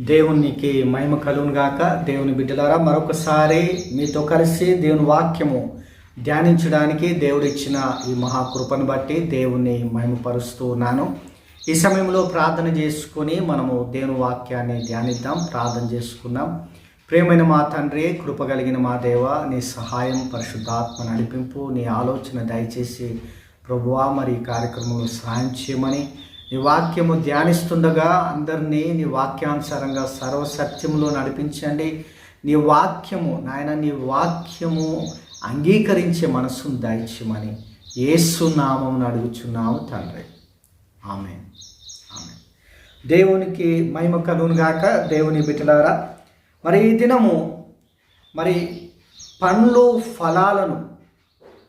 దేవునికి మహిమ కలుగునుగాక దేవుని బిడ్డలారా మరొకసారి మీతో కలిసి దేవుని వాక్యము ధ్యానించడానికి దేవుడిచ్చిన ఈ మహాకృపను బట్టి దేవుని మహిమపరుస్తూ ఉన్నాను. ఈ సమయంలో ప్రార్థన చేసుకుని మనము దేవుని వాక్యాన్ని ధ్యానిద్దాం ప్రార్థన చేసుకుందాం. ప్రేమైన మా తండ్రి కృప కలిగిన మా దేవ నీ సహాయం పరిశుద్ధాత్మ నడిపింపు నీ ఆలోచన దయచేసి ప్రభువా మరి కార్యక్రమంలో సహాయం చేయమని నీ వాక్యము ధ్యానిస్తుండగా అందరినీ నీ వాక్యానుసారంగా సర్వసత్యంలో నడిపించండి. నీ వాక్యము నాయన నీ వాక్యము అంగీకరించే మనసును దయచేయమని యేసు నామం అడుగుచున్నాము తండ్రి. ఆమె ఆమె దేవునికి మహిమ కలుగును గాక. దేవుని బిడ్డలారా మరి ఈ దినము మరి పండ్లు ఫలాలను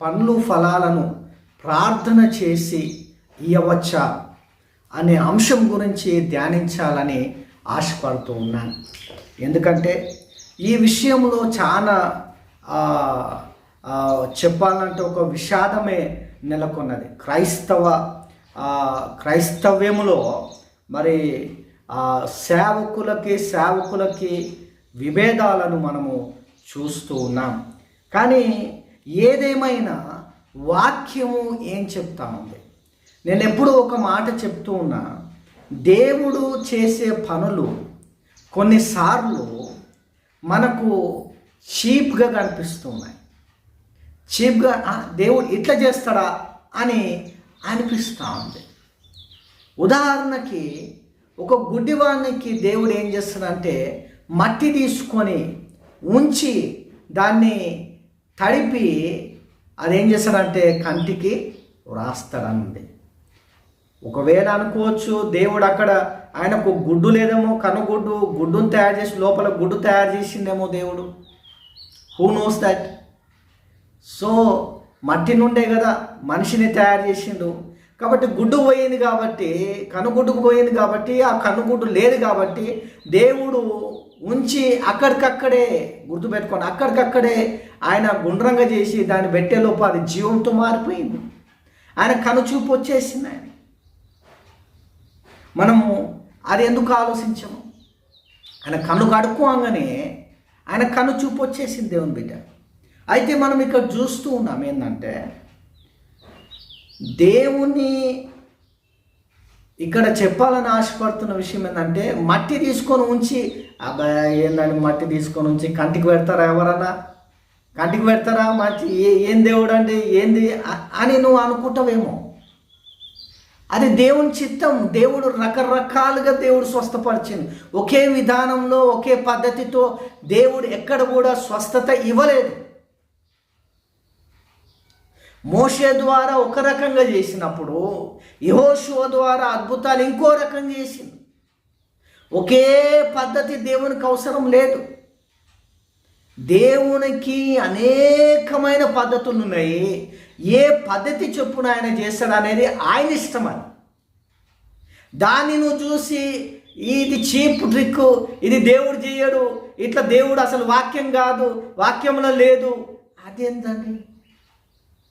పండ్లు ఫలాలను ప్రార్థన చేసి ఇవ్వచ్చా అనే అంశం గురించి ధ్యానించాలని ఆశపడుతూ ఉన్నాను. ఎందుకంటే ఈ విషయంలో చాలా చెప్పాలంటే ఒక విషాదమే నెలకొన్నది. క్రైస్తవ ఆ, క్రైస్తవ్యములో మరి సేవకులకి సేవకులకి విభేదాలను మనము చూస్తూ ఉన్నాం. కానీ ఏదేమైనా వాక్యము ఏం చెప్తా ఉంది? నేను ఎప్పుడూ ఒక మాట చెప్తూ ఉన్నా. దేవుడు చేసే పనులు కొన్నిసార్లు మనకు చీప్గా కనిపిస్తూ ఉన్నాయి. చీప్గా దేవుడు ఇట్లా చేస్తాడా? అని అనిపిస్తూ ఉంది. ఉదాహరణకి ఒక గుడ్డివానికి దేవుడు ఏం చేస్తాడంటే మట్టి తీసుకొని ఉంచి దాన్ని తడిపి అదేం చేస్తాడంటే కంటికి వ్రాస్తాడన్నది ఒకవేళ అనుకోవచ్చు దేవుడు అక్కడ ఆయనకు గుడ్డు లేదేమో కనుగుడ్డు గుడ్డును తయారు చేసి లోపల గుడ్డు తయారు చేసిందేమో దేవుడు. హూ నోస్ దట్ సో మట్టి నుండే కదా మనిషిని తయారు చేసిండు. కాబట్టి గుడ్డు పోయింది కాబట్టి కనుగుడ్డుకు పోయింది కాబట్టి ఆ కనుగుడ్డు లేదు కాబట్టి దేవుడు ఉంచి అక్కడికక్కడే గుర్తుపెట్టుకోండి అక్కడికక్కడే ఆయన గుండ్రంగా చేసి దాన్ని పెట్టే లోపు అది జీవంతో మారిపోయింది. ఆయన కనుచూపు వచ్చేసింది ఆయన మనము అది ఎందుకు ఆలోచించము? ఆయన కన్ను కడుక్కోగానే ఆయన కన్ను చూపు వచ్చేసింది దేవుని బిడ్డ. అయితే మనం ఇక్కడ చూస్తూ ఉన్నాం ఏంటంటే దేవుని ఇక్కడ చెప్పాలని ఆశపడుతున్న విషయం ఏంటంటే మట్టి తీసుకొని ఉంచి అబ్బాయి ఏందని మట్టి తీసుకొని ఉంచి కంటికి పెడతారా ఎవరన్నా? కంటికి పెడతారా? మట్టి ఏ ఏం దేవుడు అంటే ఏంది? అని నువ్వు అనుకుంటావేమో. అది దేవుని చిత్తం దేవుడు రకరకాలుగా దేవుడు స్వస్థపరిచింది. ఒకే విధానంలో ఒకే పద్ధతితో దేవుడు ఎక్కడ కూడా స్వస్థత ఇవ్వలేదు. మోషే ద్వారా ఒక రకంగా చేసినప్పుడు యహోషువ ద్వారా అద్భుతాలు ఇంకో రకంగా చేసింది. ఒకే పద్ధతి దేవునికి అవసరం లేదు. దేవునికి అనేకమైన పద్ధతులు ఉన్నాయి ఏ పద్ధతి చొప్పున ఆయన చేస్తాడు అనేది ఆయన ఇష్టం అని దాన్ని నువ్వు చూసి ఇది చీప్ ట్రిక్ ఇది దేవుడు చేయడు ఇట్లా దేవుడు అసలు వాక్యం కాదు వాక్యంలో లేదు. అదేంటండి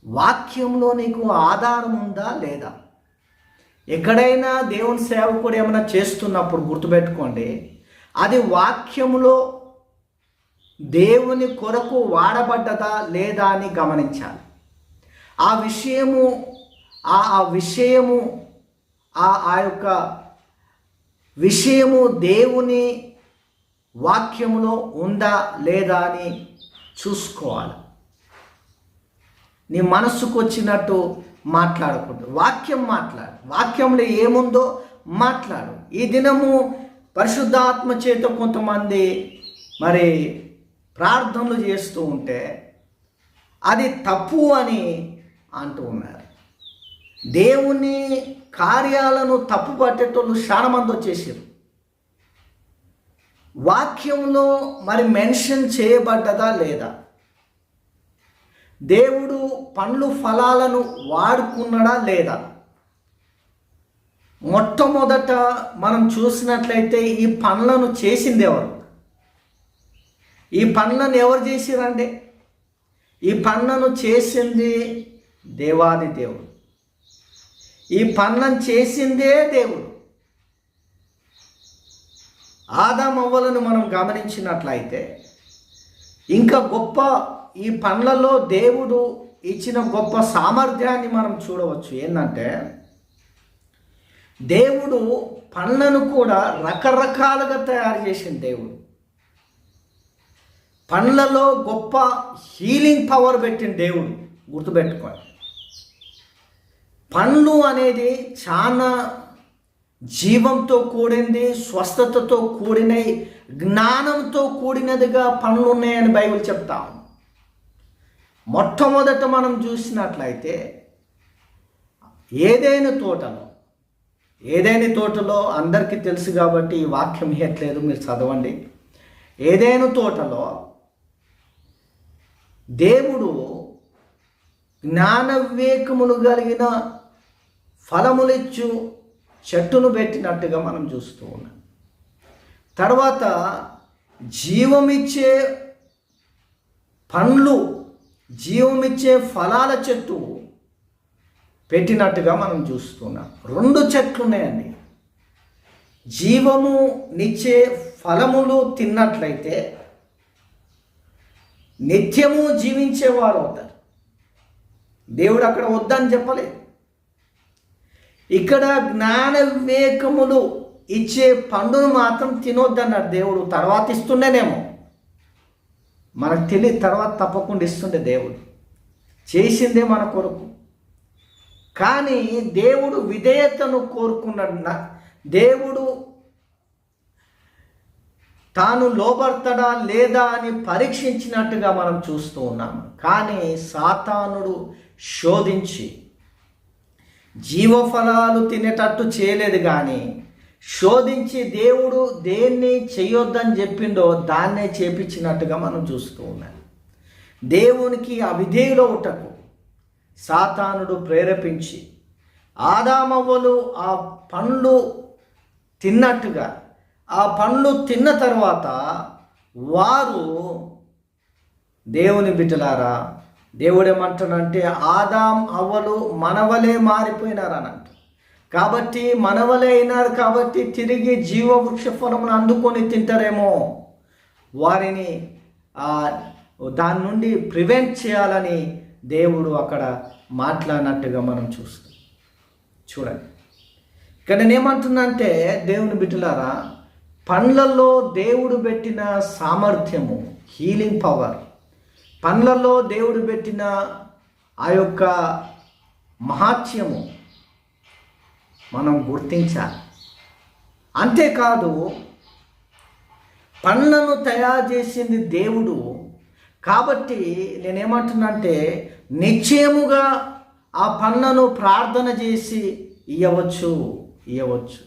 వాక్యంలో నీకు ఆధారం ఉందా లేదా? ఎక్కడైనా దేవుని సేవకుడు ఏమైనా చేస్తున్నప్పుడు గుర్తుపెట్టుకోండి అది వాక్యములో దేవుని కొరకు వాడబడ్డదా లేదా అని గమనించాలి. ఆ విషయము ఆ ఆ విషయము ఆ ఆ యొక్క విషయము దేవుని వాక్యములో ఉందా లేదా అని చూసుకోవాలి. నీ మనస్సుకు వచ్చినట్టు మాట్లాడకూడదు. వాక్యం మాట్లాడు. వాక్యంలో ఏముందో మాట్లాడు. ఈ దినము పరిశుద్ధాత్మ చేత కొంతమంది మరి ప్రార్థనలు చేస్తూ ఉంటే అది తప్పు అని అంటూ ఉన్నారు. దేవుని కార్యాలను తప్పు పట్టేటోళ్ళు చాలా మంది వచ్చేసారు వాక్యంలో మరి మెన్షన్ చేయబడ్డదా లేదా? దేవుడు పండ్లు ఫలాలను వాడుకున్నాడా లేదా? మొట్టమొదట మనం చూసినట్లయితే ఈ పనులను చేసింది ఎవరు? ఈ పనులను ఎవరు చేసిరండి ఈ పనులను చేసింది దేవాది దేవుడు. ఈ పనులను చేసిందే దేవుడు. ఆదామవ్వలను మనం గమనించినట్లయితే ఇంకా గొప్ప ఈ పండ్లలో దేవుడు ఇచ్చిన గొప్ప సామర్థ్యాన్ని మనం చూడవచ్చు. ఏంటంటే దేవుడు పండ్లను కూడా రకరకాలుగా తయారు చేసిన దేవుడు. పండ్లలో గొప్ప హీలింగ్ పవర్ పెట్టిన దేవుడు. గుర్తుపెట్టుకోండి. పండ్లు అనేది చాలా జీవంతో కూడింది స్వస్థతతో కూడినవి జ్ఞానంతో కూడినదిగా పనులు ఉన్నాయని బైబిల్ చెప్తాం మొట్టమొదట మనం చూసినట్లయితే ఏదైనా తోటలో ఏదైనా తోటలో అందరికీ తెలుసు కాబట్టి ఈ వాక్యం ఇవ్వట్లేదు మీరు చదవండి. ఏదైనా తోటలో దేవుడు జ్ఞాన వివేకములు కలిగిన ఫలములిచ్చు చెట్టును పెట్టినట్టుగా మనం చూస్తూ ఉన్నాం. తర్వాత జీవమిచ్చే పండ్లు జీవమిచ్చే ఫలాల చెట్టు పెట్టినట్టుగా మనం చూస్తున్నాం రెండు చెట్లు ఉన్నాయండి జీవము నిచ్చే ఫలములు తిన్నట్లయితే నిత్యము జీవించేవారు అవుతారు. దేవుడు అక్కడ వద్దని చెప్పలేదు. ఇక్కడ జ్ఞాన వివేకములు ఇచ్చే పండును మాత్రం తినొద్దన్నాడు దేవుడు. తర్వాత ఇస్తుండేనేమో. మనకు తెలియదు తర్వాత తప్పకుండా ఇస్తుండే దేవుడు. చేసిందే మన కొరకు. కానీ దేవుడు విధేయతను కోరుకున్నాడు. నా- దేవుడు తాను లోబడతాడా లేదా అని పరీక్షించినట్టుగా మనం చూస్తూ ఉన్నాం. కానీ సాతానుడు శోధించి జీవఫలాలు తినేటట్టు చేయలేదు కానీ శోధించి దేవుడు దేన్ని చేయొద్దని చెప్పిండో దాన్నే చేపించినట్టుగా మనం చూస్తూ ఉన్నాం. దేవునికి అవిధేయులో ఉటకు సాతానుడు ప్రేరేపించి ఆదామవ్వలు ఆ పండ్లు తిన్నట్టుగా ఆ పండ్లు తిన్న తర్వాత వారు దేవుని బిడ్డలారా దేవుడు ఏమంటాడంటే ఆదాం అవ్వలు మనవలే మారిపోయినారని అంట కాబట్టి మనవలే అయినారు కాబట్టి తిరిగి జీవవృక్ష ఫలమును అందుకొని తింటారేమో. వారిని దాని నుండి ప్రివెంట్ చేయాలని దేవుడు అక్కడ మాట్లాడినట్టుగా మనం చూస్తాం. చూడండి. ఇక్కడ నేనేమంటున్నానంటే దేవుని బిడ్డలారా పండ్లలో దేవుడు పెట్టిన సామర్థ్యము హీలింగ్ పవర్ పండ్లలో దేవుడు పెట్టిన ఆ యొక్క మహాత్యము మనం గుర్తించాలి. అంతేకాదు పండ్లను తయారు చేసింది దేవుడు. కాబట్టి నేనేమంటున్నంటే నిశ్చయముగా ఆ పండ్లను ప్రార్థన చేసి ఇవ్వవచ్చు ఇవ్వవచ్చు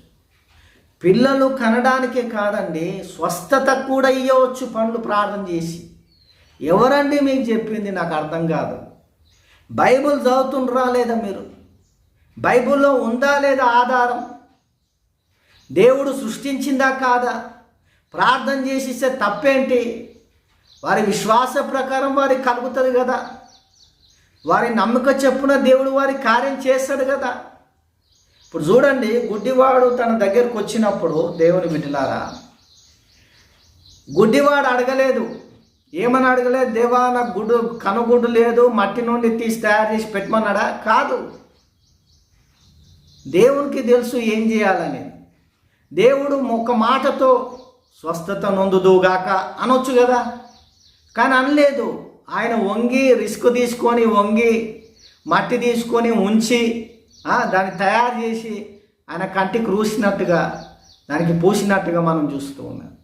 పిల్లలు కనడానికే కాదండి స్వస్థత కూడా ఇవ్వవచ్చు పండ్లు ప్రార్థన చేసి. ఎవరండి మీకు చెప్పింది? నాకు అర్థం కాదు. బైబిల్ చదువుతుండ్రా లేదా మీరు? బైబిల్లో ఉందా లేదా ఆధారం? దేవుడు సృష్టించిందా కాదా? ప్రార్థన చేసిస్తే తప్పేంటి? వారి విశ్వాస ప్రకారం వారికి కలుగుతుంది కదా. వారి నమ్మక చెప్పున దేవుడు వారి కార్యం చేస్తాడు కదా. ఇప్పుడు చూడండి గుడ్డివాడు తన దగ్గరకు వచ్చినప్పుడు దేవుని బిడ్డలారా గుడ్డివాడు అడగలేదు. ఏమని అడగలేదు దేవా నాకు గుడ్డు కనుగుడ్డు లేదు మట్టి నుండి తీసి తయారు చేసి పెట్టమన్నాడా? కాదు. దేవునికి తెలుసు ఏం చేయాలని దేవుడు ఒక మాటతో స్వస్థత నొందుదుగాక అనొచ్చు కదా? కానీ అనలేదు. ఆయన వంగి రిస్క్ తీసుకొని వంగి మట్టి తీసుకొని ఉంచి దాన్ని తయారు చేసి ఆయన కంటికి రూసినట్టుగా దానికి పూసినట్టుగా మనం చూస్తూ ఉన్నాం.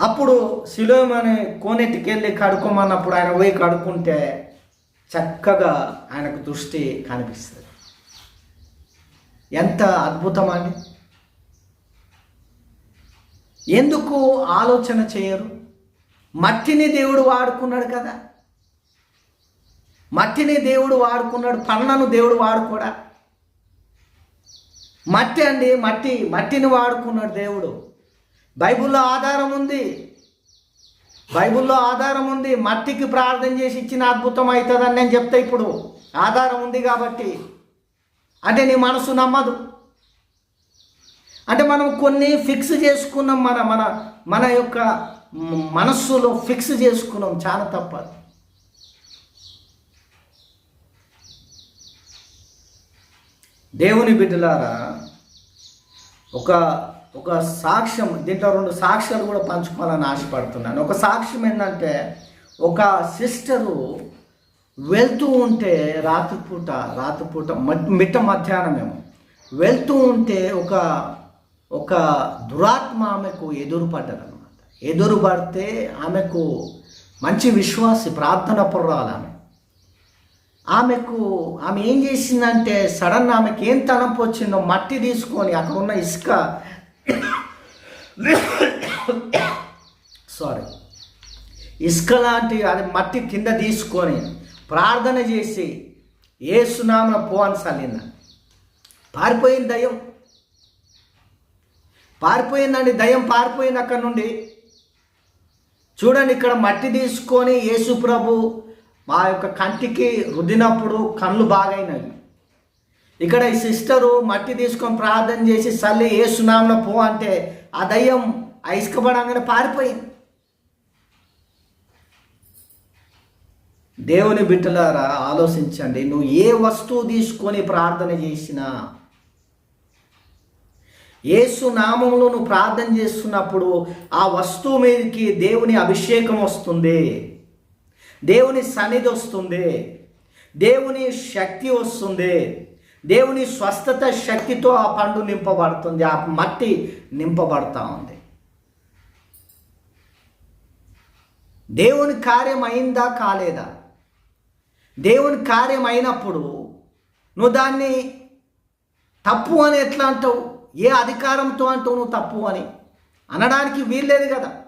అప్పుడు శిలోమని అనే కోనెట్టికి వెళ్ళి కడుక్కోమన్నప్పుడు ఆయన పోయి కడుక్కుంటే చక్కగా ఆయనకు దృష్టి కనిపిస్తుంది. ఎంత అద్భుతమండి ఎందుకు ఆలోచన చేయరు? మట్టిని దేవుడు వాడుకున్నాడు కదా. మట్టిని దేవుడు వాడుకున్నాడు పన్నను దేవుడు వాడుకోడా? మట్టి అండి మట్టి మట్టిని వాడుకున్నాడు దేవుడు. బైబిల్లో ఆధారం ఉంది. బైబిల్లో ఆధారం ఉంది. మట్టికి ప్రార్థన చేసి ఇచ్చిన అద్భుతం అవుతుందని నేను చెప్తా ఇప్పుడు. ఆధారం ఉంది కాబట్టి. అంటే నీ మనసు నమ్మదు. అంటే మనం కొన్ని ఫిక్స్ చేసుకున్నాం మన మన మన యొక్క మనస్సులో ఫిక్స్ చేసుకున్నాం. చాలా తప్పదు. దేవుని బిడ్డలారా ఒక ఒక సాక్ష్యం దీంట్లో రెండు సాక్ష్యాలు కూడా పంచుకోవాలని ఆశపడుతున్నాను. ఒక సాక్ష్యం ఏంటంటే ఒక సిస్టరు వెళ్తూ ఉంటే రాత్రిపూట రాత్రిపూట మట్- మిట్ట మధ్యాహ్నమేమో వెళ్తూ ఉంటే ఒక ఒక దురాత్మ ఆమెకు ఎదురు పడ్డదనమాట ఎదురుపడితే ఆమెకు మంచి విశ్వాసి ప్రార్థన పుర్రాలు ఆమె. ఆమెకు ఆమె ఏం చేసిందంటే సడన్ ఆమెకి ఏం తలంపు వచ్చిందో మట్టి తీసుకొని అక్కడ ఉన్న ఇసుక సారీ ఇసుక లాంటి అది మట్టి కింద తీసుకొని ప్రార్థన చేసి ఏ సునామన పో అని పారిపోయింది దయ్యం. పారిపోయిందండి దయ్యం పారిపోయింది అక్కడ నుండి. చూడండి ఇక్కడ మట్టి తీసుకొని యేసు ప్రభు మా యొక్క కంటికి రుద్దినప్పుడు కళ్ళు బాగైనవి ఇక్కడ ఈ సిస్టరు మట్టి తీసుకొని ప్రార్థన చేసి చల్లి ఏ సునామలో పో అంటే ఆ దయ్యం ఐస్కపడంగానే పారిపోయింది. దేవుని బిడ్డలారా ఆలోచించండి. నువ్వు ఏ వస్తువు తీసుకొని ప్రార్థన చేసినా యేసు నామంలో నువ్వు ప్రార్థన చేస్తున్నప్పుడు ఆ వస్తువు మీదకి దేవుని అభిషేకం వస్తుంది దేవుని సన్నిధి వస్తుంది దేవుని శక్తి వస్తుంది దేవుని స్వస్థత శక్తితో ఆ పండు నింపబడుతుంది ఆ మట్టి నింపబడతా ఉంది. దేవుని కార్యం అయిందా కాలేదా? దేవుని కార్యం అయినప్పుడు నువ్వు దాన్ని తప్పు అని ఎట్లా అంటావు? ఏ అధికారంతో అంటావు నువ్వు తప్పు అని? అనడానికి వీల్లేదు కదా.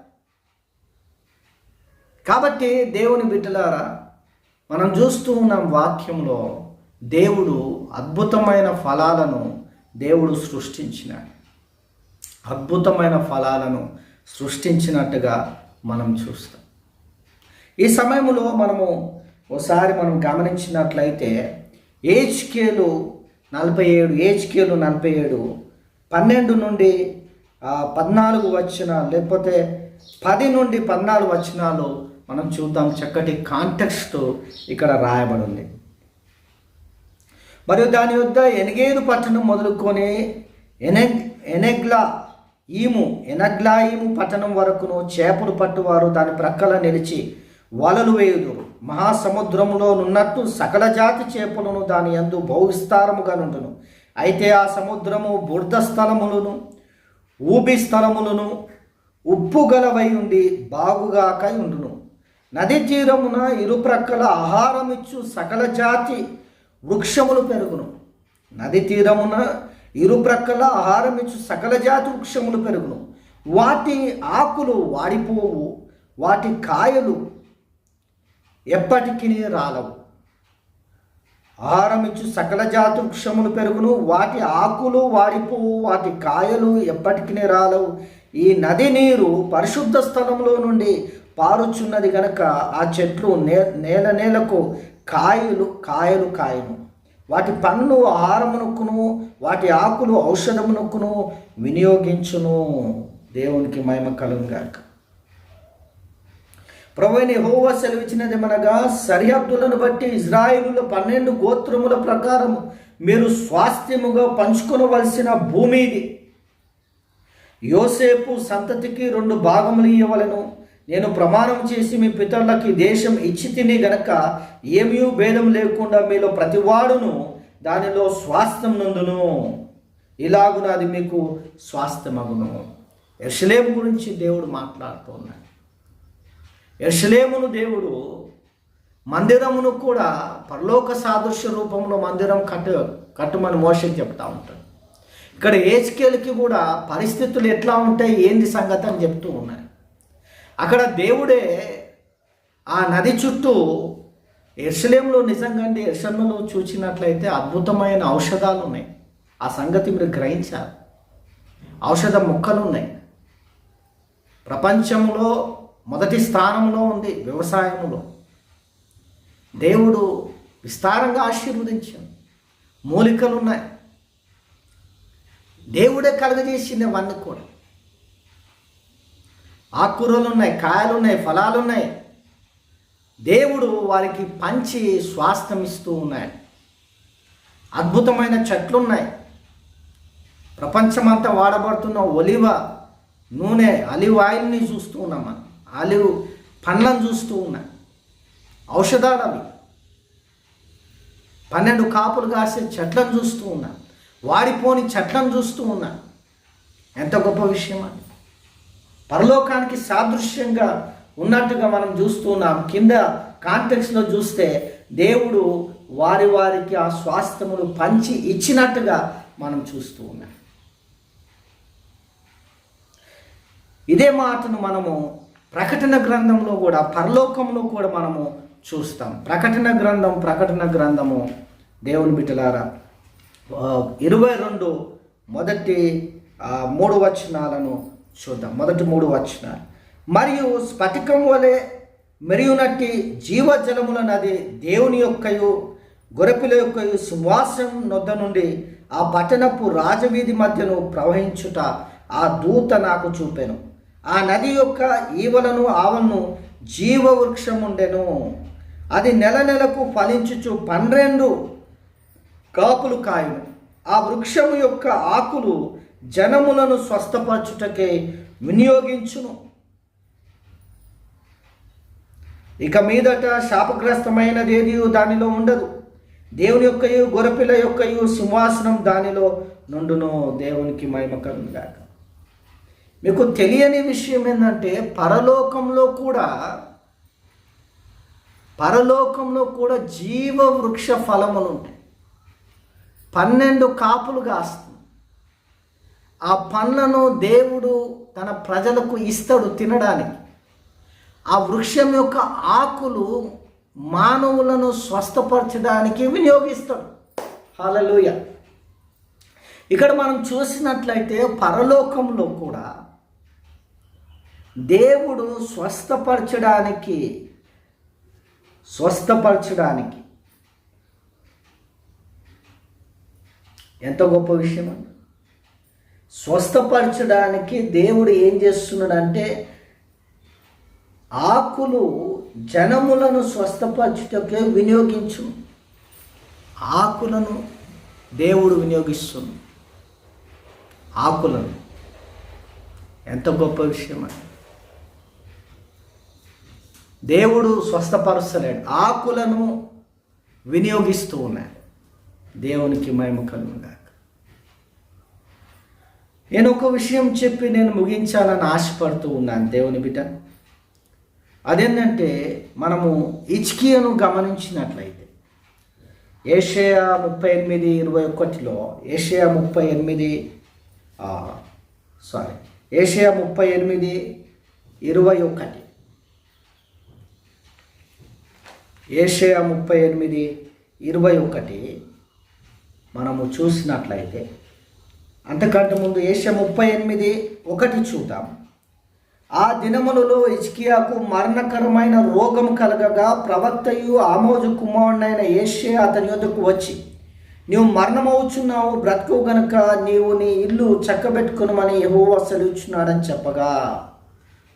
కాబట్టి దేవుని బిడ్డలారా మనం చూస్తూ ఉన్నాం వాక్యంలో దేవుడు అద్భుతమైన ఫలాలను దేవుడు సృష్టించినాడు. అద్భుతమైన ఫలాలను సృష్టించినట్టుగా మనం చూస్తాం. ఈ సమయంలో మనము ఒకసారి మనం గమనించినట్లయితే ఏజ్కేలు నలభై ఏడు ఏజ్కేలు నలభై ఏడు పన్నెండు నుండి పద్నాలుగు వచ్చిన లేకపోతే పది నుండి పద్నాలుగు వచ్చినాలు మనం చూద్దాం చక్కటి కాంటెక్స్ట్ ఇక్కడ రాయబడి ఉంది మరియు దాని యొద్ద ఎనగేరు పట్టణం మొదలుకొని ఎనెగ్ ఎనెగ్లా ఈము ఎనగ్లా ఈము పట్టణం వరకును చేపలు పట్టువారు దాని ప్రక్కల నిలిచి వలలు వేయుదురు. మహాసముద్రంలో నున్నట్టు సకల జాతి చేపలను దాని యందు బహువిస్తారముగా నుండును. అయితే ఆ సముద్రము బుర్ద స్థలములను ఊబి స్థలములను ఉప్పు గలవై ఉండి బాగుగాకై ఉండును. నది తీరమున ఇరుప్రక్కల ఆహారమిచ్చు సకల జాతి వృక్షములు పెరుగును. నది తీరమున ఇరుప్రక్కల ఆహారమిచ్చు సకల జాతి వృక్షములు పెరుగును. వాటి ఆకులు వాడిపోవు వాటి కాయలు ఎప్పటికీ రాలవు. ఆహారం ఇచ్చు సకల జాతి వృక్షములు పెరుగును వాటి ఆకులు వాడిపోవు వాటి కాయలు ఎప్పటికీ రాలవు. ఈ నది నీరు పరిశుద్ధ స్థలంలో నుండి పారుచున్నది గనక ఆ చెట్లు నే నేల నేలకు కాయలు కాయలు కాయను వాటి పండ్లు ఆహారమునకును వాటి ఆకులు ఔషధమునకును వినియోగించును. దేవునికి మహిమ కలుగుగాక ప్రభుని హోవా సెలవిచ్చినది మనగా సరిహద్దులను బట్టి ఇజ్రాయిలు పన్నెండు గోత్రముల ప్రకారం మీరు స్వాస్థ్యముగా పంచుకొనవలసిన భూమి ఇది. యోసేపు సంతతికి రెండు భాగములు ఇవ్వవలను నేను ప్రమాణం చేసి మీ పితరులకి దేశం ఇచ్చి తిని గనక ఏమీ భేదం లేకుండా మీలో ప్రతివాడును దానిలో స్వాస్థ్యం నందును. ఇలాగున అది మీకు స్వాస్థ్యమగును. ఎర్షలేం గురించి దేవుడు మాట్లాడుతున్నాడు ఎర్షలేమును దేవుడు మందిరమును కూడా పరలోక సాదృశ్య రూపంలో మందిరం కట్టు కట్టుమని మోసం చెప్తా ఉంటాడు. ఇక్కడ ఏజ్కేల్కి కూడా పరిస్థితులు ఎట్లా ఉంటాయి ఏంది సంగతి అని చెప్తూ ఉన్నాయి అక్కడ దేవుడే ఆ నది చుట్టూ ఎర్షలేంలో నిజంగా అంటే ఎర్షంలో చూసినట్లయితే అద్భుతమైన ఔషధాలు ఉన్నాయి ఆ సంగతి మీరు గ్రహించాలి. ఔషధ మొక్కలు ఉన్నాయి ప్రపంచంలో మొదటి స్థానంలో ఉంది వ్యవసాయంలో దేవుడు విస్తారంగా ఆశీర్వదించాడు. మూలికలు ఉన్నాయి దేవుడే కలుగజేసింది అవన్నీ కూడా. ఆకుకూరలు ఉన్నాయి కాయలు ఉన్నాయి ఫలాలు ఉన్నాయి దేవుడు వారికి పంచి స్వాస్థ్యం ఇస్తూ ఉన్నాడు. అద్భుతమైన చెట్లు ఉన్నాయి ప్రపంచమంతా వాడబడుతున్న ఒలివ నూనె అలివ్ ఆయిల్ని చూస్తూ ఉన్నాం మనం. ఆలివ్ పండ్లను చూస్తూ ఉన్నాం. ఔషధాలు అవి. పన్నెండు కాపులు కాసే చెట్లను చూస్తూ ఉన్నాం. వాడిపోని చెట్లను చూస్తూ ఉన్నాం. ఎంత గొప్ప విషయం అది. పరలోకానికి సాదృశ్యంగా ఉన్నట్టుగా మనం చూస్తున్నాం కింద కాంటెక్స్లో చూస్తే దేవుడు వారి వారికి ఆ స్వాస్థ్యములు పంచి ఇచ్చినట్టుగా మనం చూస్తూ ఉన్నాం. ఇదే మాటను మనము ప్రకటన గ్రంథంలో కూడా పరలోకంలో కూడా మనము చూస్తాం. ప్రకటన గ్రంథం ప్రకటన గ్రంథము. దేవుని బిడ్డలారా ఇరవై రెండు మొదటి మూడు వచనాలను చూద్దాం. మొదటి మూడు వచనాలు. మరియు స్ఫటికం వలె మెరియునట్టి జీవజలముల నది దేవుని యొక్కయు గొరపిల యొక్కయు సింహాసనం నొద్ద నుండి ఆ పట్టణపు రాజవీధి మధ్యను ప్రవహించుట ఆ దూత నాకు చూపెను. ఆ నది యొక్క ఈవలను ఆవలను జీవవృక్షం ఉండెను అది నెల నెలకు ఫలించుచు పన్నెండు కాపులు కాయును. ఆ వృక్షము యొక్క ఆకులు జనములను స్వస్థపరచుటకే వినియోగించును. ఇక మీదట శాపగ్రస్తమైనది ఏది దానిలో ఉండదు. దేవుని యొక్కయు గొరపిల యొక్కయు సింహాసనం దానిలో నుండును. దేవునికి మహిమ కలుగుగాక మీకు తెలియని విషయం ఏంటంటే పరలోకంలో కూడా పరలోకంలో కూడా జీవ వృక్ష ఫలములు ఉంటాయి. పన్నెండు కాపులు కాస్తాయి. ఆ పండ్లను దేవుడు తన ప్రజలకు ఇస్తాడు తినడానికి. ఆ వృక్షం యొక్క ఆకులు మానవులను స్వస్థపరచడానికి వినియోగిస్తాడు. హల్లెలూయ. ఇక్కడ మనం చూసినట్లయితే పరలోకంలో కూడా దేవుడు స్వస్థపరచడానికి స్వస్థపరచడానికి. ఎంత గొప్ప విషయం అండి స్వస్థపరచడానికి దేవుడు ఏం చేస్తున్నాడంటే ఆకులు జనములను స్వస్థపరచుటకే వినియోగించు. ఆకులను దేవుడు వినియోగిస్తుంది. ఆకులను. ఎంత గొప్ప విషయం అండి దేవుడు స్వస్థపరుస్తలేడు. ఆకులను వినియోగిస్తూ ఉన్నాడు. దేవునికి మహిమ కలుగుగాక నేను ఒక విషయం చెప్పి నేను ముగించాలని ఆశపడుతూ ఉన్నాను దేవుని బిడ్డ. అదేంటంటే మనము ఇచ్కియను గమనించినట్లయితే ఏషియా ముప్పై ఎనిమిది ఇరవై ఒకటిలో ఏషియా ముప్పై ఎనిమిది సారీ ఏషియా ముప్పై ఎనిమిది ఇరవై ఒకటి. ఏషియా ముప్పై ఎనిమిది ఇరవై ఒకటి మనము చూసినట్లయితే అంతకంటే ముందు ఏషియా ముప్పై ఎనిమిది ఒకటి చూద్దాం. ఆ దినములలో ఇజ్కియాకు మరణకరమైన రోగం కలగగా ప్రవక్తయు ఆమోజు కుమారుడైన ఏషియా అతని యొద్దకు వచ్చి నీవు మరణమవుచున్నావు బ్రతుకు గనుక నీవు నీ ఇల్లు చక్కబెట్టుకునమని ఎవో సెలవుచున్నాడని చెప్పగా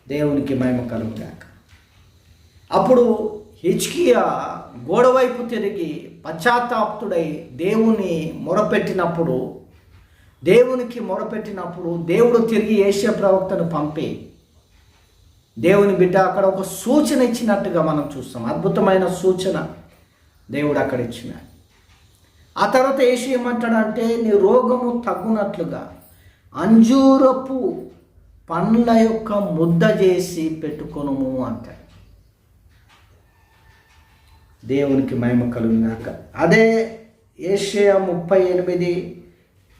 దేవునికి మహిమ కలుగుగాక. అప్పుడు హిచ్కియా గోడవైపు తిరిగి పశ్చాత్తాప్తుడై దేవుని మొరపెట్టినప్పుడు దేవునికి మొరపెట్టినప్పుడు దేవుడు తిరిగి ఏషియా ప్రవక్తను పంపి దేవుని బిడ్డ అక్కడ ఒక సూచన ఇచ్చినట్టుగా మనం చూస్తాం. అద్భుతమైన సూచన దేవుడు అక్కడ ఇచ్చినాడు. ఆ తర్వాత ఏషి ఏమంటాడంటే నీ రోగము తగ్గునట్లుగా అంజూరపు పండ్ల యొక్క ముద్ద చేసి పెట్టుకొనుము అంటాడు. దేవునికి మహిమ కలుగునాక అదే ఏషియా ముప్పై ఎనిమిది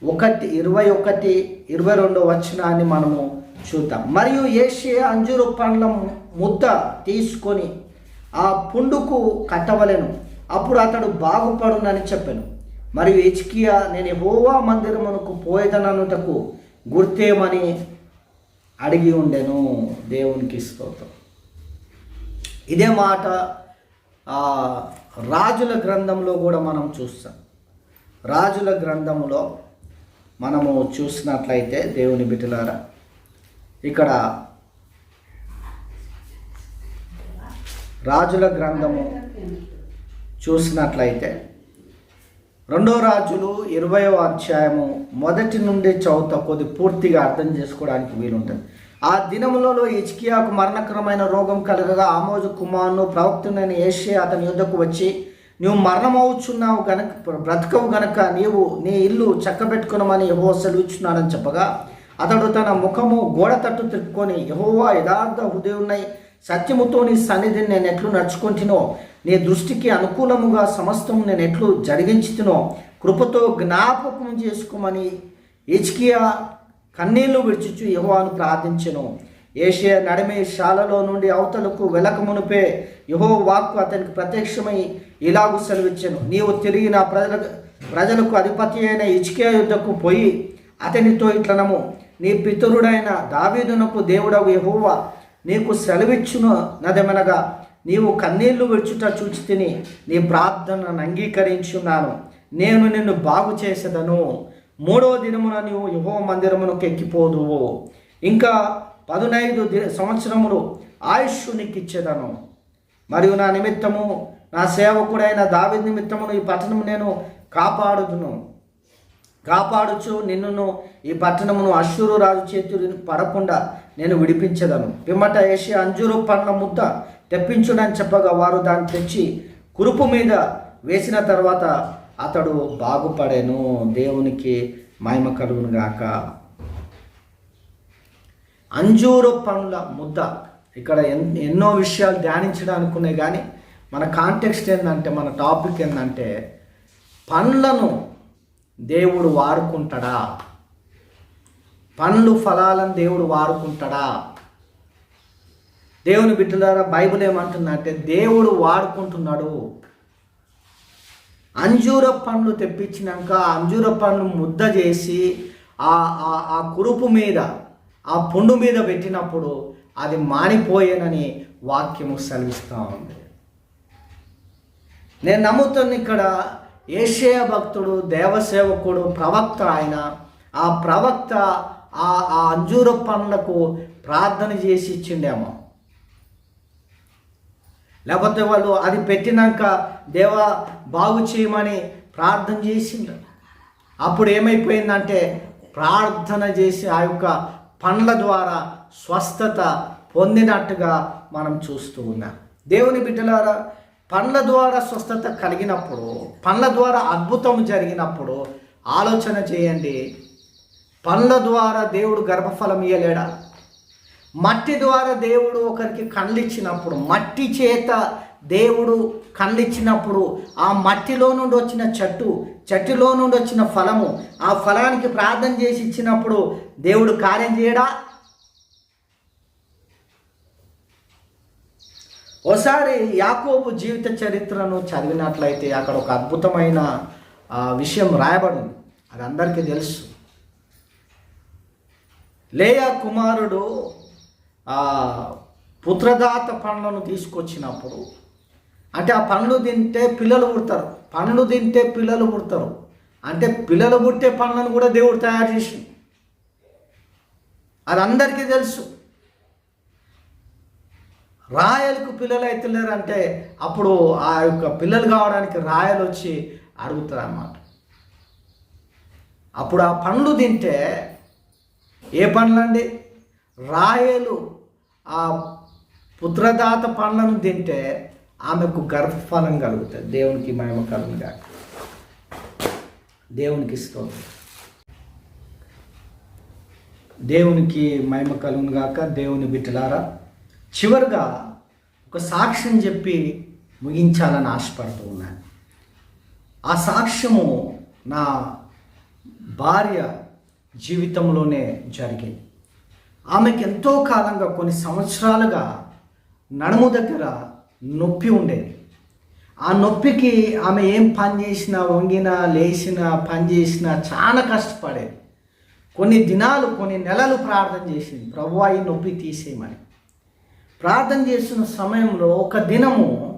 ఒకటి ఇరవై ఒకటి ఇరవై రెండో వచనాన్ని మనము చూద్దాం. మరియు ఏషియా అంజూరు పండ్ల ముద్ద తీసుకొని ఆ పుండుకు కట్టవలను. అప్పుడు అతడు బాగుపడునని చెప్పాను. మరియు ఇచ్కియా నేను హోవా మందిరమునకు పోయేదననుటకు గుర్తేమని అడిగి ఉండెను. దేవునికి స్తోత్రం. ఇదే మాట రాజుల గ్రంథంలో కూడా మనం చూస్తాం. రాజుల గ్రంథంలో మనము చూసినట్లయితే దేవుని బిడ్డలారా ఇక్కడ రాజుల గ్రంథము చూసినట్లయితే రెండో రాజులు ఇరవయో అధ్యాయము మొదటి నుండి చౌత కొద్ది పూర్తిగా అర్థం చేసుకోవడానికి వీలుంటుంది. ఆ దినములలో ఇచ్కియాకు మరణకరమైన రోగం కలగగా ఆమోజు కుమారును ప్రవక్తునైన ఏషియా అతని యుద్ధకు వచ్చి నువ్వు మరణమవుచున్నావు గనక బ్రతకవు గనక నీవు నీ ఇల్లు చక్కబెట్టుకునమని యహో సెలవిచ్చున్నాడని చెప్పగా అతడు తన ముఖము గోడ తట్టు తిప్పుకొని యహోవా యథార్థ హృదయున్నై సత్యముతో నీ సన్నిధిని నేను ఎట్లు నడుచుకుంటునో నీ దృష్టికి అనుకూలముగా సమస్తం నేను ఎట్లు జరిగించుతునో కృపతో జ్ఞాపకం చేసుకోమని ఇచ్కియా కన్నీళ్ళు విడిచిచ్చు యహోవాను ప్రార్థించను. ఏషియా నడిమే శాలలో నుండి అవతలకు వెలక మునిపే యహో వాక్కు అతనికి ప్రత్యక్షమై ఇలాగు సెలవిచ్చెను. నీవు తిరిగి నా ప్రజలకు ప్రజలకు అధిపతి అయిన ఇచికే యుద్ధకు పోయి అతనితో ఇట్లనము నీ పితరుడైన దావీదునకు దేవుడవు యహోవా నీకు సెలవిచ్చును నదెమనగా నీవు కన్నీళ్ళు విడుచుట చూచి తిని నీ ప్రార్థనను అంగీకరించున్నాను. నేను నిన్ను బాగు చేసేదను. మూడవ దినమున నీవు యహో మందిరమునకు ఎక్కిపోదువు. ఇంకా పదునైదు సంవత్సరములు ఆయుష్ నీకు మరియు నా నిమిత్తము నా సేవకుడైన దావి నిమిత్తమును ఈ పట్టణము నేను కాపాడుదును. కాపాడుచు నిన్నును ఈ పట్టణమును అశ్వరు రాజు చేతులు పడకుండా నేను విడిపించదను. పిమ్మట వేసి అంజూరు పండ్ల ముద్ద తెప్పించుడని చెప్పగా వారు దాన్ని తెచ్చి కురుపు మీద వేసిన తర్వాత అతడు బాగుపడేను. దేవునికి మహిమ కలుగును గాక అంజూరు పండ్ల ముద్ద. ఇక్కడ ఎన్ ఎన్నో విషయాలు ధ్యానించడానికి ఉన్నాయి కానీ మన కాంటెక్స్ట్ ఏంటంటే మన టాపిక్ ఏంటంటే పండ్లను దేవుడు వాడుకుంటాడా? పండ్లు ఫలాలను దేవుడు వాడుకుంటాడా? దేవుని బిడ్డలారా బైబిల్ ఏమంటుందంటే దేవుడు వాడుకుంటున్నాడు. అంజూర పండ్లు తెప్పించినాక అంజూర పండ్లు ముద్ద చేసి ఆ ఆ- ఆ కురుపు మీద ఆ పుండు మీద పెట్టినప్పుడు అది మానిపోయేనని వాక్యము సెలవిస్తూ ఉంది. నేను నమ్ముతున్న ఇక్కడ ఏషయ భక్తుడు దేవసేవకుడు ప్రవక్త ఆయన ఆ ప్రవక్త ఆ ఆ అంజూర పండ్లకు ప్రార్థన చేసి ఇచ్చిండేమో. లేకపోతే వాళ్ళు అది పెట్టినాక దేవా బాగు చేయమని ప్రార్థన చేసిండ్రు. అప్పుడు ఏమైపోయిందంటే ప్రార్థన చేసి ఆ యొక్క పండ్ల ద్వారా స్వస్థత పొందినట్టుగా మనం చూస్తూ ఉన్నాం. దేవుని బిడ్డలారా పండ్ల ద్వారా స్వస్థత కలిగినప్పుడు పండ్ల ద్వారా అద్భుతం జరిగినప్పుడు ఆలోచన చేయండి. పండ్ల ద్వారా దేవుడు గర్భఫలం ఇయ్యలేడా? మట్టి ద్వారా దేవుడు ఒకరికి కళ్ళిచ్చినప్పుడు మట్టి చేత దేవుడు కళ్ళిచ్చినప్పుడు ఆ మట్టిలో నుండి వచ్చిన చెట్టు చెట్టులో నుండి వచ్చిన ఫలము ఆ ఫలానికి ప్రార్థన చేసి ఇచ్చినప్పుడు దేవుడు కార్యం చేయడా? ఒకసారి యాకోబు జీవిత చరిత్రను చదివినట్లయితే అక్కడ ఒక అద్భుతమైన విషయం రాయబడింది. అది అందరికీ తెలుసు. లేయా కుమారుడు పుత్రదాత పండ్లను తీసుకొచ్చినప్పుడు అంటే ఆ పండ్లు తింటే పిల్లలు పుడతారు. పండ్లు తింటే పిల్లలు పుడతారు. అంటే పిల్లలు పుట్టే పండ్లను కూడా దేవుడు తయారు చేసి అది అందరికీ తెలుసు. రాయలకు పిల్లలు అవుతలేరు అంటే అప్పుడు ఆ యొక్క పిల్లలు కావడానికి రాయలు వచ్చి అడుగుతారు అన్నమాట అప్పుడు ఆ పండ్లు తింటే ఏ పండ్లండి? రాయలు. ఆ పుత్రదాత పండ్లను తింటే ఆమెకు గర్భఫలం కలుగుతుంది. దేవునికి మహిమ కలుగుగా దేవునికి స్తోత్రం. దేవునికి మహిమ కలుగును గాక దేవుని బిడ్డలారా చివరిగా ఒక సాక్ష్యం చెప్పి ముగించాలని ఆశపడుతూ ఉన్నాను. ఆ సాక్ష్యము నా భార్య జీవితంలోనే జరిగింది. ఆమెకి ఎంతో కాలంగా కొన్ని సంవత్సరాలుగా నడుము దగ్గర నొప్పి ఉండేది. ఆ నొప్పికి ఆమె ఏం పని చేసినా వంగినా లేచినా పని చేసినా చాలా కష్టపడేది. కొన్ని దినాలు కొన్ని నెలలు ప్రార్థన చేసింది. ప్రభు ఈ నొప్పి తీసేయమని. ప్రార్థన చేస్తున్న సమయంలో ఒక దినము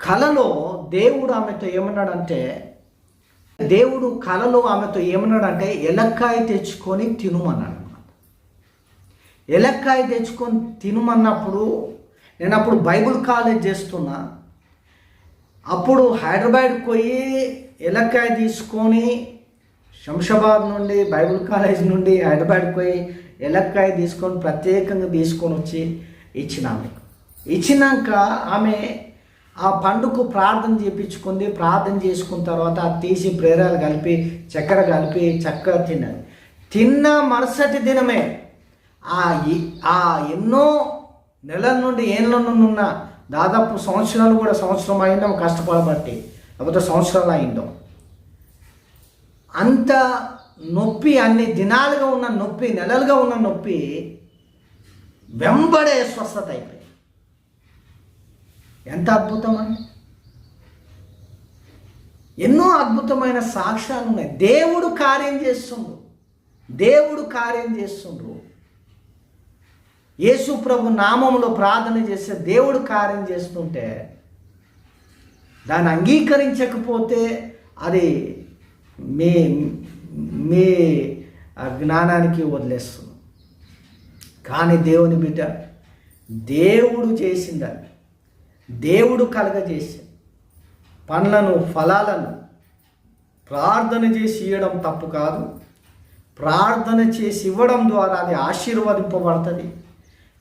కలలో దేవుడు ఆమెతో ఏమన్నాడంటే దేవుడు కలలో ఆమెతో ఏమన్నాడంటే ఎలక్కాయ తెచ్చుకొని తినుమన్నాడు ఎలక్కాయ తెచ్చుకొని తినుమన్నప్పుడు నేను అప్పుడు బైబుల్ కాలేజ్ చేస్తున్నా. అప్పుడు హైదరాబాద్కి పోయి ఎలక్కాయ తీసుకొని శంషాబాద్ నుండి బైబుల్ కాలేజ్ నుండి హైదరాబాద్కి పోయి ఎలక్కాయ తీసుకొని ప్రత్యేకంగా తీసుకొని వచ్చి ఇచ్చిన ఆమెకు ఇచ్చినాక ఆమె ఆ పండుకు ప్రార్థన చేయించుకుంది ప్రార్థన చేసుకున్న తర్వాత అది తీసి ప్రేరాలు కలిపి చక్కెర కలిపి చక్కగా తిన్నది. తిన్న మరుసటి దినమే ఆ ఎన్నో నెలల నుండి ఏళ్ళ నుండి ఉన్న దాదాపు సంవత్సరాలు కూడా సంవత్సరం అయిందాం కష్టపడబట్టి లేకపోతే సంవత్సరాలు అయిందో. అంత నొప్పి అన్ని దినాలుగా ఉన్న నొప్పి నెలలుగా ఉన్న నొప్పి వెంబడే స్వస్థత అయిపోయింది. ఎంత అద్భుతం ఎన్నో అద్భుతమైన సాక్ష్యాలు ఉన్నాయి. దేవుడు కార్యం చేస్తుండ్రు దేవుడు కార్యం చేస్తుండ్రు యేసు ప్రభు నామంలో ప్రార్థన చేస్తే దేవుడు కార్యం చేస్తుంటే దాన్ని అంగీకరించకపోతే అది మీ మీ జ్ఞానానికి వదిలేస్తుంది. కానీ దేవుని బిడ్డ దేవుడు చేసిందని దేవుడు కలగజేసి పండ్లను ఫలాలను ప్రార్థన చేసి ఇవ్వడం తప్పు కాదు. ప్రార్థన చేసి ఇవ్వడం ద్వారా అది ఆశీర్వదింపబడుతుంది.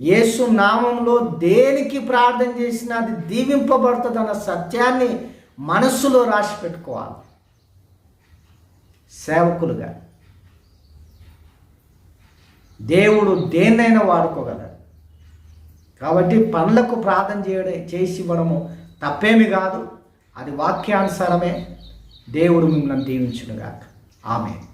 యేసు నామంలో దేనికి ప్రార్థన చేసినా అది దీవింపబడుతుంది అన్న సత్యాన్ని మనస్సులో రాసి పెట్టుకోవాలి. సేవకులుగా. దేవుడు దేన్నైనా వాడుకోగలడు. కాబట్టి పనులకు ప్రార్థన చేయడం చేసి ఇవ్వడము తప్పేమి కాదు. అది వాక్యానుసారమే దేవుడు మిమ్మల్ని దీవించునుగాక. ఆమె